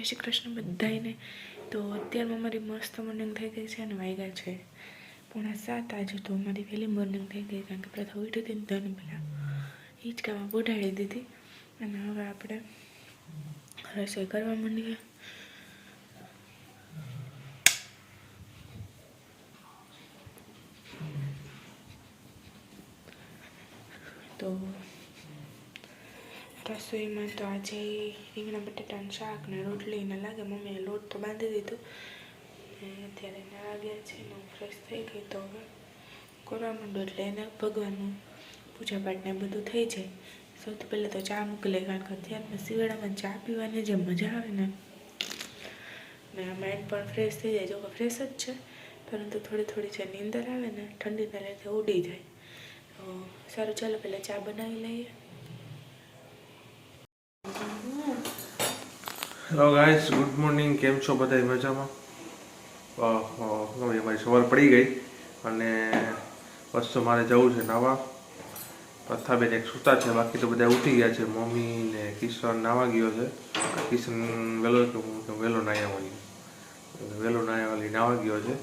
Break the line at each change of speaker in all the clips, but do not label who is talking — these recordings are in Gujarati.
જય શ્રી કૃષ્ણ બધાને તો અત્યારમાં મારી મસ્ત મોર્નિંગ થઈ ગઈ છે અને વાગ્યા છે. પોણા સાત આજે તો મારી વહેલી મોર્નિંગ થઈ ગઈ કારણ કે પ્રથા ઉઠી હતી ધન પહેલાં હિંચકામાં બોઢાડી દીધી. અને હવે આપણે રસોઈ કરવા માંડીએ. તો રસોઈમાં તો આજે રીંગણા બટાટાનું શાક ને રોટલી ને લાગે. મમ્મીએ લોટ તો બાંધી દીધો. ને અત્યારે નાવા લાગ્યા છે, ને ફ્રેશ થઈ ગઈ તો હવે કરવા માંડું એટલે એને ભગવાનનું પૂજાપાઠ ને બધું થઈ જાય. સૌથી પહેલાં તો ચા મૂકી લે, કારણ કે અત્યારમાં શિયાળામાં ચા પીવાની જે મજા આવે ને. ને માઇન્ડ પણ ફ્રેશ થઈ જાય. જો ફ્રેશ જ છે, પરંતુ થોડી થોડી જે નીંદર આવે ને, ઠંડીના લીધે ઉડી જાય. તો સારું, ચાલો પહેલાં ચા બનાવી લઈએ.
હેલો ગાઈસ ગુડ મોર્નિંગ કેમ છો બધા? મજામાં? મારી સવાર પડી ગઈ અને બસ તો મારે જવું છે નાવા. પ્રથાબેન એક સૂતા છે. બાકી તો બધા ઉઠી ગયા છે. મમ્મી ને કિશન નાવા ગયો છે. કિશન વહેલો હું વહેલો નાહ્યા વાળી વહેલો નાયા વાળી નાવા ગયો છે.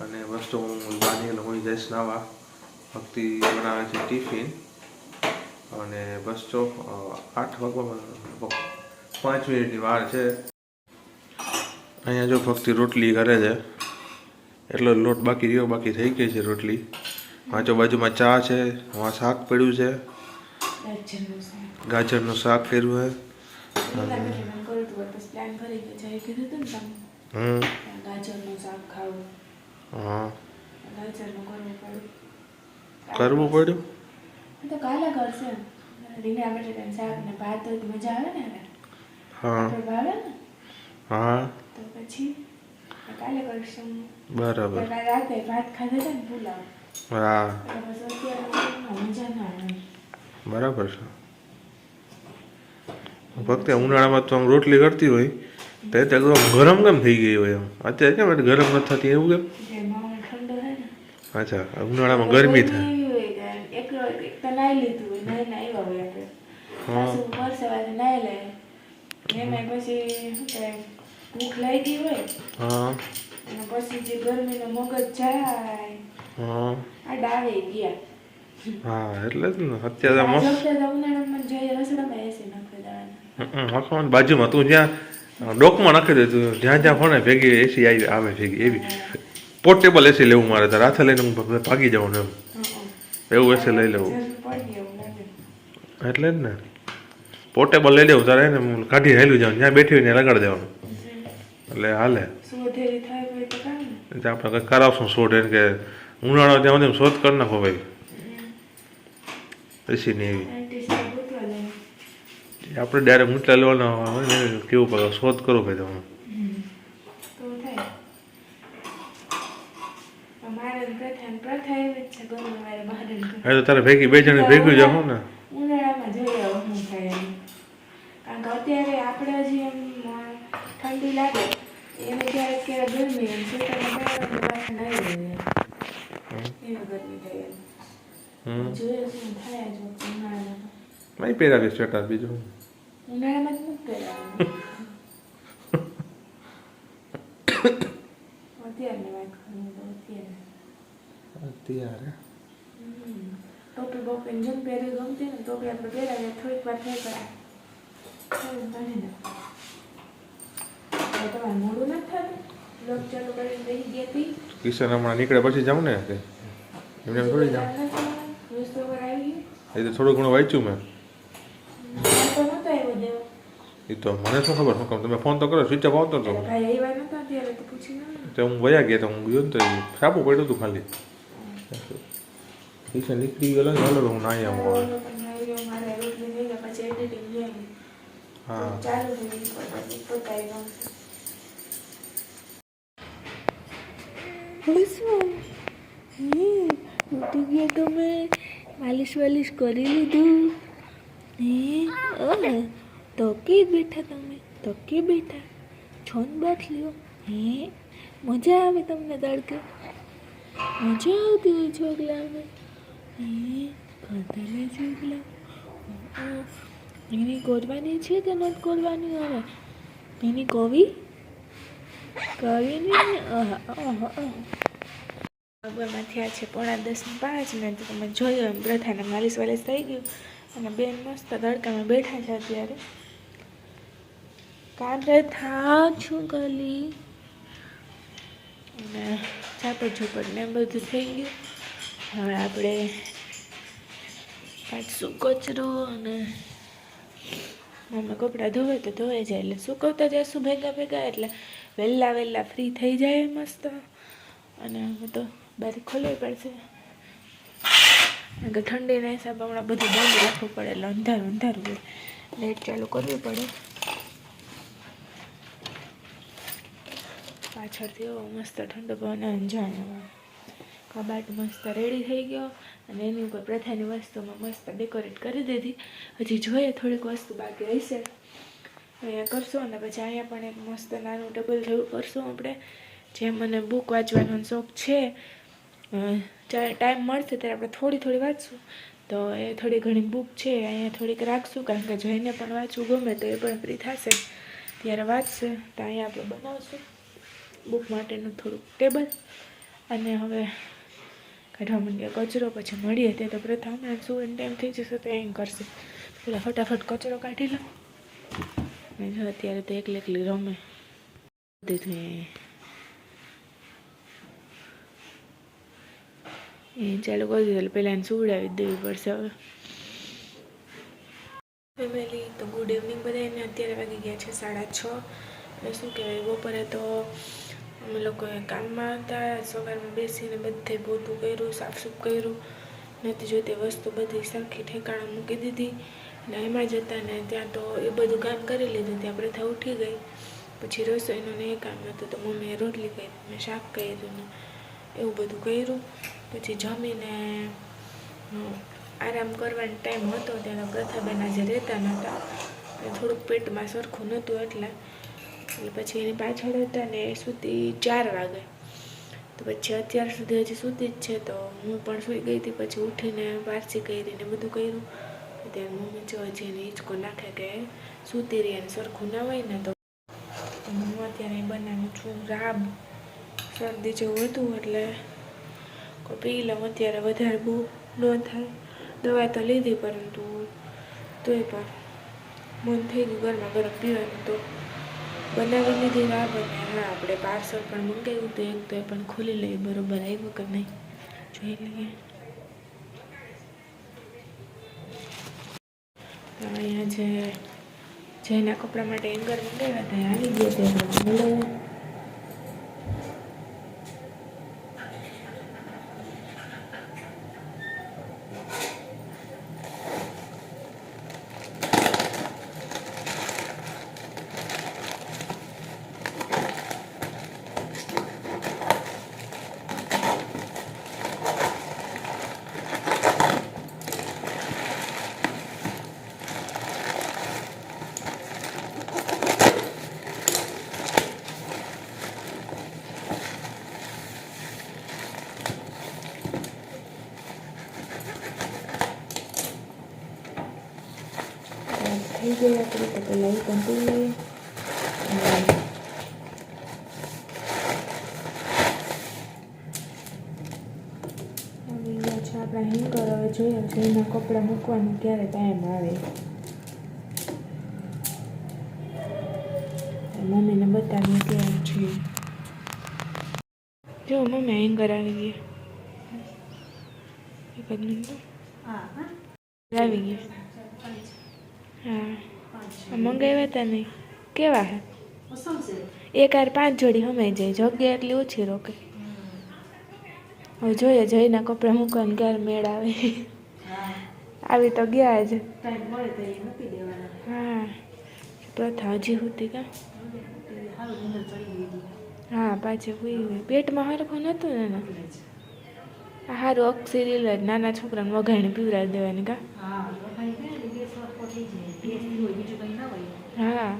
અને બસ તો હું બાની હું જઈશ નાવા. ભક્તિ બનાવે છે ટિફિન. અને બસ તો આઠ વાગવામાં પાંચ મિનિટની વાર છે. અહીંયા જો ભક્તિ રોટલી કરે છે. એટલો લોટ બાકી રહ્યો, બાકી થઈ ગઈ છે રોટલી. આજુબાજુમાં ચા છે વાં શાક પડ્યું છે. ગાજરનું શાક કર્યું
છે. કરવું પડ્યું? કાલે કરશે. મજા આવે ને?
હા. હા
તો પછી કાલે કરશું.
બરાબર.
રાતે ભાત ખાધા હતા ને પુલાવ.
હા. બરાબર છે. ભક્તિ ઉનાળામાં તો આમ રોટલી કરતી હોય તો એ ગરમ કેમ થઈ ગઈ હોય એમ અત્યારે કેમ એટલે ગરમ નથી થતી એવું કેમ? અચ્છા ઉનાળામાં ગરમી થાય.
એક તો નાઈ લીધું નાઈ ના આવ્યા હોય આપણે. એમાં પછી ભૂખ લાગી હોય
હા.
અને પછી જે ગરમીનો મગજ જાય
હા.
આ ડાવે ગયા.
હા એટલે જ ને અત્યારે
ઉનાળામાં જઈએ રસોડામાં એસી નાખી દેવાના
બાજુમાં તું જ્યાં ડોકમાં નાખી દેતું જ્યાં જ્યાં ફોને ભેગી એસી આવી આવે ભેગી એવી. પોર્ટેબલ એસી લેવું મારે તારે હાથે લઈને હું ભાગી જવાનું એમ. એવું એસી લઈ લેવું. એટલે જ ને. પોર્ટેબલ લઈ લેવું તારે એને હું કાઢી હેલું જવાનું જ્યાં બેઠી હોય ત્યાં લગાડી દેવાનું. એટલે હાલે.
ને
એટલે આપણે કંઈક કરાવશું શોટ એને કે ઉનાળો ત્યાં સુધી શોધ કરી નાખો ભાઈ. એસી ને એવી. આપણે ડાયરેક્ટ મૂટલા લેવાના હોય ને કેવું પડે શોધ કરો ભાઈ તમે.
ને
એ તો તારે ભેગી બે જણ ભેગું જાઓ ને
ઉનાળામાં જોઈએ હવે શું થાય એમ કારણ કે અત્યારે આપણે હજી એમ અ, ઠંડી લાગે એને ક્યારેક ક્યારેક ગરમી એમ સ્વેટરમાં પહેરવાનું પાછા નાઈ લઈએ એવી ગરમી થાય એમ
હમ
જોઈએ શું થાય જ વખતે ઉનાળામાં
નહીં પહેરાવી સ્વેટર બીજું
ઉનાળામાં અત્યારે. ટોપી બોપી જેમ પહેરી ગમતી ને ટોપી આપણે પહેરાવીએ થોડીક વાર થઈ પડે થોડું કાઢી નાખો તમારે મોડું નથી થતું લોક ચાલુ કરીને બેસી ગયા હતી.
કિશન હમણાં નીકળે પછી જાઉં ને કે એમને એમ થોડી જાઉં.
આવી
એ તો થોડું ઘણું વાંચ્યું મેં. એ તો મને શું ખબર શું કામ? તમે ફોન તો કરો સ્વિચ ઓફ આવતો હતો
તો
હું વયા ગયા તો હું ગયો ને તો સાબુ પડ્યું હતું ખાલી. કિશન નીકળી ગયો ને હાલો હું ના આવું હા
ચાલુ થઈ ગઈ પછી પોતાઈ ગમશે શું ઉઠી ગયા તમે માલિશ વાલિશ કરી લીધું હે ઓહ તકી બેઠા તમે તકી બેઠા છોન બાથ લ્યો હે મજા આવે તમને તડકે મજા આવતી હોય છોકલાને હે ખાધેલા છોકલા એની કોરવાની છે કે નથી કોરવાની હવે એની કોવી કવિની આગળમાં થયા છે પોણા દસ પાંચ મિનિટ તમે જોયું એમ પ્રથાને માલિશ વાલિશ થઈ ગયું. અને બેન મસ્ત તડકામાં બેઠા છે અત્યારે. કા થા છું ગલી. અને ઝાપડ ઝૂપડ ને બધું થઈ ગયું. હવે આપણે પાછું કચરો અને મમ્મી કપડાં ધોવે તો ધોવે જાય એટલે સુકવતા જઈશું ભેગા ભેગા એટલે વહેલા વહેલા ફ્રી થઈ જાય મસ્ત. અને હવે તો બારી ખોલવી પડશે. કે ઠંડીના હિસાબે હમણાં બધું બંધ રાખવું પડે, એટલે અંધારું અંધારું હોય. લાઇટ ચાલુ કરવી પડે. પાછળથી એવો મસ્ત ઠંડો પવન આવે જાણે કબાટ મસ્ત રેડી થઈ ગયો અને એની ઉપર પ્રથાની વસ્તુમાં મસ્ત ડેકોરેટ કરી દીધી. હજી જોઈએ થોડીક વસ્તુ બાકી રહેશે અહીંયા કરશું અને પછી અહીંયા પણ એક મસ્ત નાનું ટેબલ જેવું કરશું આપણે, જે મને બુક વાંચવાનો શોખ છે. જ્યારે ટાઈમ મળશે ત્યારે આપણે થોડી થોડી વાંચશું. તો એ થોડી ઘણી બુક છે, અહીંયા થોડીક રાખશું, કારણ કે જઈને પણ વાંચવું ગમે તો એ પણ ફ્રી થશે. ત્યારે વાંચશે, તો અહીંયા આપણે બનાવશું બુક માટેનું થોડુંક ટેબલ અને હવે કાઢવા માંડીએ કચરો, પછી મળીએ તે તો પ્રથમ સુવાનો ટાઈમ થઈ જશે તો એમ કરશે. પેલા ફટાફટ કચરો કાઢી લો. ને અત્યારે તો એકલી એકલી રમે. બધું એ. ચાલુ કરી દીધું પહેલાં એને સુવડાવી દેવી પડશે હવે. ફેમિલી તો ગુડ ઇવનિંગ બધાને અત્યારે વાગી ગયા છે સાડા છ. એટલે શું કહેવાય, બપોરે તો અમે લોકોએ કામમાં હતા, સવારમાં બેસીને બધે પોતું કર્યું, સાફસૂફ કર્યું. નથી જોતી વસ્તુ બધી સરખી ઠેકાણા મૂકી દીધી. એમાં જતા ને ત્યાં તો એ બધું કામ કરી લીધું, ત્યાં પ્રથા ઉઠી ગઈ. પછી રસોઈનું ને એ કામ હતું, તો મમ્મીએ રોટલી કરી મેં શાક કર્યું ને એવું બધું કર્યું. પછી જમીને આરામ કરવાનો ટાઈમ હતો, ત્યારે પ્રથાબેન આજે રહેતા નહોતા થોડુંક પેટમાં સરખું નહોતું એટલે. એટલે પછી એની પાછળ હતા ને એ સુધી ચાર વાગે. તો પછી અત્યાર સુધી હજી સૂતી જ છે, તો હું પણ સૂઈ ગઈ હતી, પછી ઉઠીને પારસી કરીને બધું કર્યું. ત્યારે મમ્મી જો હજી એને હિંચકો નાખે કે સૂતી અને સરખું ના હોય ને તો હું અત્યારે બનાવું છું રાબ શરદી જેવું હતું એટલે પી લઉં અત્યારે વધારે બહુ ન થાય. દવા તો લીધી પરંતુ તોય પણ મન થઈ ગયું ઘરમાં ગરમ પીવાનું તો. બનાવી લીધી રાબ અને હા, આપણે પાર્સલ પણ મંગાવ્યું તો એક તો એ પણ ખોલી લઈએ, બરોબર આવ્યું કે નહીં? જોઈ લઈએ. તો અહીંયા જે જેના કપડા માટે એંગર મંગાવ્યા હતા આવી ગયા છે આપણે મંગાવ્યા આ થઈ ગઈ આપણે con tí આપણા હેન્ગર હવે જોઈએ? છે એના કપડાં મૂકવાનું ક્યારે ટાઈમ આવે. મમ્મીને બતાવીએ કેવું છે જો મમ્મી હેન્ગર આવી ગયા એક જ મિનિટ આવી ગયા હા. મંગાવ્યા હતા નહીં કેવા હે? એક આર પાંચ જોડી હમાઈ જાય, જગ્યા એટલી ઓછી રોકે. હવે જોઈએ જઈને કપડાં મૂકવાનું ક્યારે મેળ આવે આવી તો ગયા જ. હા. પ્રથા હજી હતી કા? હા, પાછી હુઈ પેટમાં હરખું નહોતું ને એના. સારું અક્ષરીલ જ નાના છોકરાને વઘાઈને પીવડાવી દેવાની કા? હા.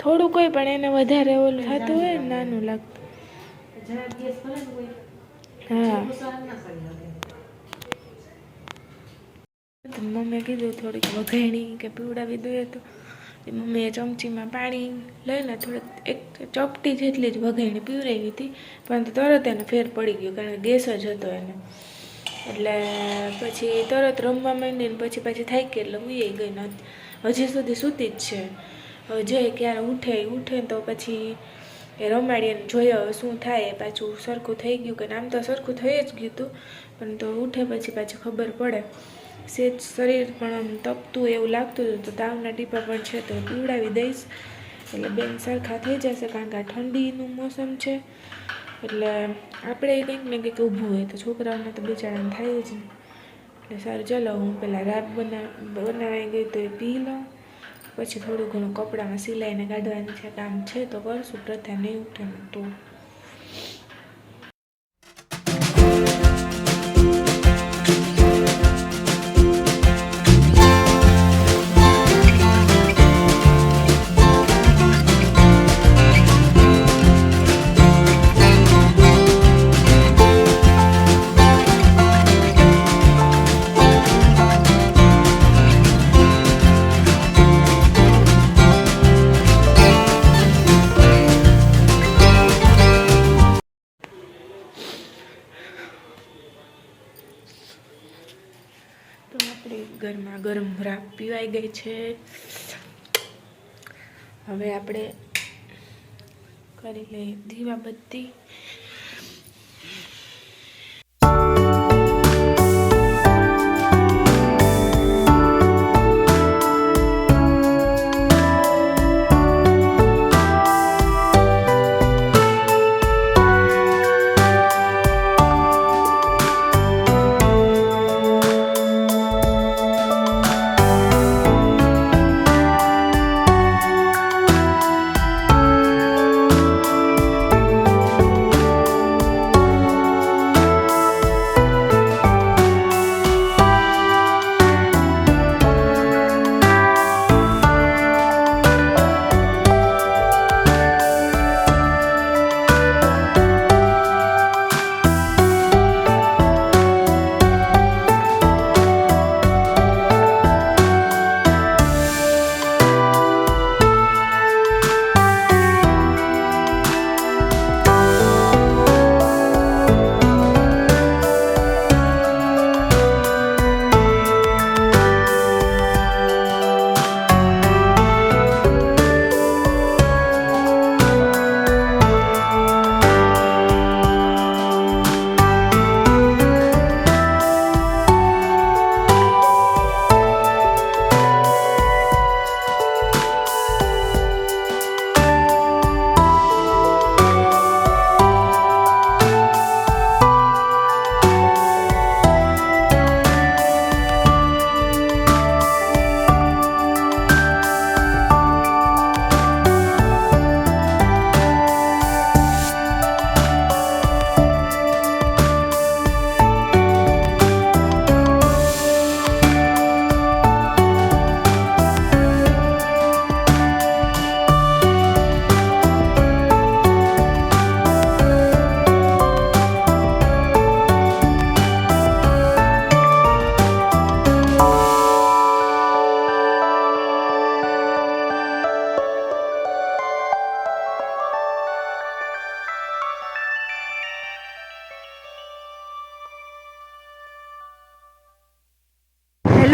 થોડું કોઈ પણ એને વધારે ઓલું થતું હોય ને નાનું લાગતું. હા. મમ્મીએ કીધું થોડીક વઘાણી કે પીવડાવી દઈએ તો. મમ્મીએ ચમચીમાં પાણી લઈને થોડીક એક ચોપટી જેટલી જ વઘાણી પીવરાવી હતી. પરંતુ તરત એને ફેર પડી ગયો કારણ કે ગેસ જ હતો એને. એટલે પછી તરત રમવા માંડીને પછી પાછી કે એટલે ઉઈ ગઈ ને હજી સુધી સૂતી જ છે. જોઈએ ક્યારે ઉઠે ઉઠે તો પછી એ રમાડીને હવે શું થાય. પાછું સરખું થઈ ગયું કે આમ તો સરખું થઈ જ ગયું હતું, પણ તો ઉઠે પછી પાછી ખબર પડે. સેજ શરીર પણ આમ તપતું એવું લાગતું હતું, તો તાવના ટીપા પણ છે તો પીવડાવી દઈશ. એટલે બેન સરખા થઈ જશે કારણ કે આ ઠંડીનું મોસમ છે. એટલે આપણે કંઈક ને કંઈક ઊભું હોય તો છોકરાઓને તો બિચારાને થાય જ ને એટલે સારું, ચલો હું પહેલાં રાબ બના બનાવાઈ ગઈ તો એ પી લઉં. પછી થોડું ઘણું કપડામાં સિલાઈને કાઢવાનું છે, કામ છે તો કરશું. પ્રથા નહીં ઉઠે તો. પીવાઈ ગઈ છે. હવે આપણે કરી લઈએ દીવા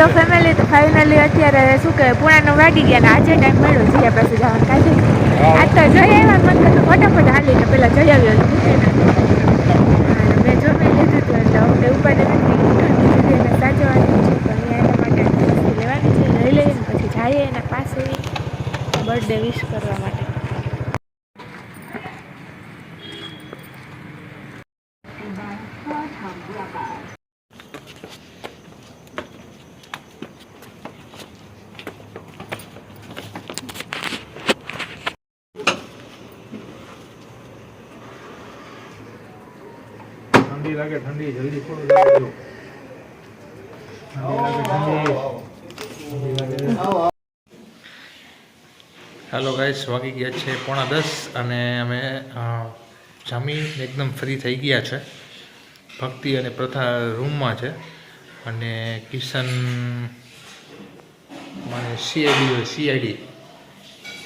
હેલો ફેમિલી તો ફાઇનલી અત્યારે શું કહે પૂણાનો વાગી ગયા ને આજે ટાઈમ મળ્યો ત્યાં પાસે જવાનું કાજે આ તો જઈ આવ્યા મન તો ફટાફટ હાલીને પહેલાં જઈ આવ્યો છે મેં જમી લીધું હતું એટલે હવે ઉપાડે નથી. સાચવવાની છે. તો અહીંયા એના માટે લેવાની છે. લઈ લઈએ પછી જઈએ એના પાસે. બર્થડે વિશ કરવા માટે
ઠંડી લાગે ઠંડી જલ્દી થોડું લાગે જો. ઠંડી લાગે ઠંડી. ઠંડી લાગે. હેલો ગાઈસ વાગી ગયા છે પોણા દસ અને અમે જમી એકદમ ફ્રી થઈ ગયા છે. ભક્તિ અને પ્રથા રૂમમાં છે. અને કિશન મને સીઆઈડી હોય સીઆઈડી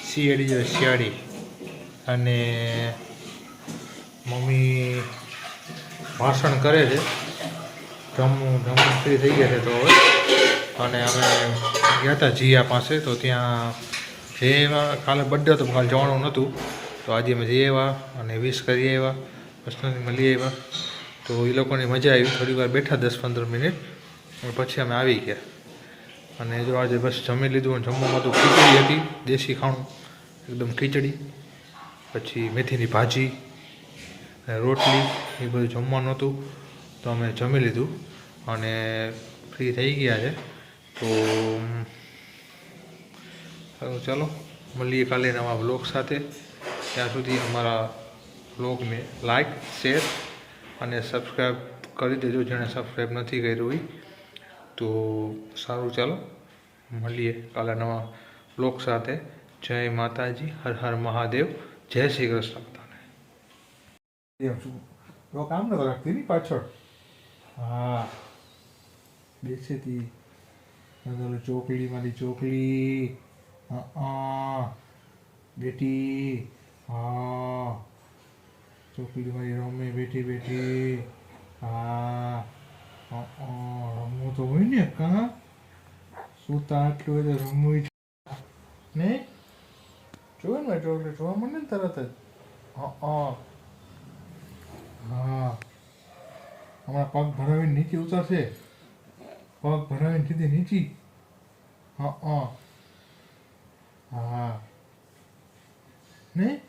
સીઆઈડી હોય શિયાળી અને મમ્મી ભાષણ કરે છે. જમવું જમવું ફ્રી થઈ ગયા છે તો હવે. અને અમે ગયા હતા જીયા પાસે, તો ત્યાં જઈમાં કાલે બર્થડે હતો કાલે જવાનું નહોતું. તો આજે અમે જઈ આવ્યા અને વિશ કરી આવ્યા. પર્સનલી મળી આવ્યા. તો એ લોકોની મજા આવી. થોડી વાર બેઠા દસ પંદર મિનિટ અને પછી અમે આવી ગયા. અને જો આજે બસ જમી લીધું અને જમવામાં તો ખીચડી હતી, દેશી ખાણું, એકદમ ખીચડી. પછી મેથીની ભાજી અને રોટલી એ બધું જમવાનું હતું, તો અમે જમી લીધું અને ફ્રી થઈ ગયા છે. તો ચાલો, મળીએ કાલે નવા બ્લોગ સાથે. ત્યાં સુધી અમારા બ્લોગને લાઈક શેર અને સબસ્ક્રાઈબ કરી દેજો જેણે સબસ્ક્રાઈબ નથી કર્યું હોય. તો સારું, ચાલો, મળીએ કાલે નવા બ્લોગ સાથે. જય માતાજી, હર હર મહાદેવ, જય શ્રી કૃષ્ણ. એમ શું? તો કામ ન રાખતી ની પાછળ. હા. બેસે તી. ચોકલી મારી ચોકલી બેટી. હા. ચોકલી મારી રમે, બેઠી બેઠી. હા. રમવું તો હોય ને, કા? સુતા આટલું હોય તો રમવું ને? જોયું ને ચોકલેટ જોવા મળે ને તરત જ. હા હા. હમણાં પગ ભરાવીને નીચે ઉતરશે. પગ ભરાવીને સીધી નીચી. હા હા. હા. ને?